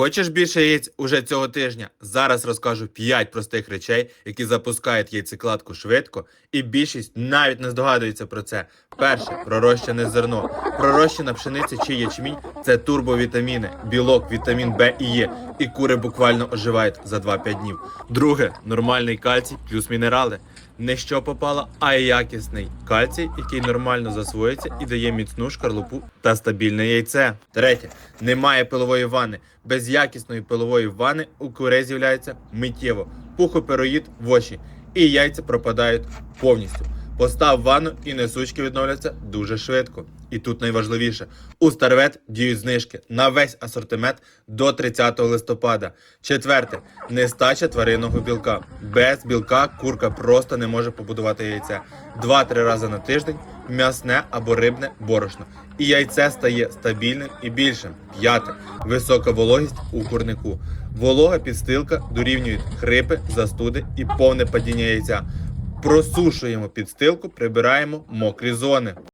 Хочеш більше яєць уже цього тижня? Зараз розкажу 5 простих речей, які запускають яйцекладку швидко, і більшість навіть не здогадується про це. Перше пророщене зерно. Пророщена пшениця чи ячмінь це турбовітаміни, білок, вітамін Б і Е, і кури буквально оживають за 2-5 днів. Друге нормальний кальцій плюс мінерали. Не що попало, а якісний кальцій, який нормально засвоюється і дає міцну шкарлупу та стабільне яйце. Третє, немає пилової ванни. Без якісної пилової ванни у куре з'являється миттєво пухопероїд в очі, і яйця пропадають повністю. Постав ванну і несучки відновляться дуже швидко. І тут найважливіше: у Старвет діють знижки на весь асортимент до 30 листопада. Четверте, нестача тваринного білка. Без білка курка просто не може побудувати яйце. Два-три рази на тиждень м'ясне або рибне борошно. І яйце стає стабільним і більшим. П'яте висока вологість у курнику. Волога підстилка дорівнюють хрипи, застуди і повне падіння яйця. Просушуємо підстилку, прибираємо мокрі зони.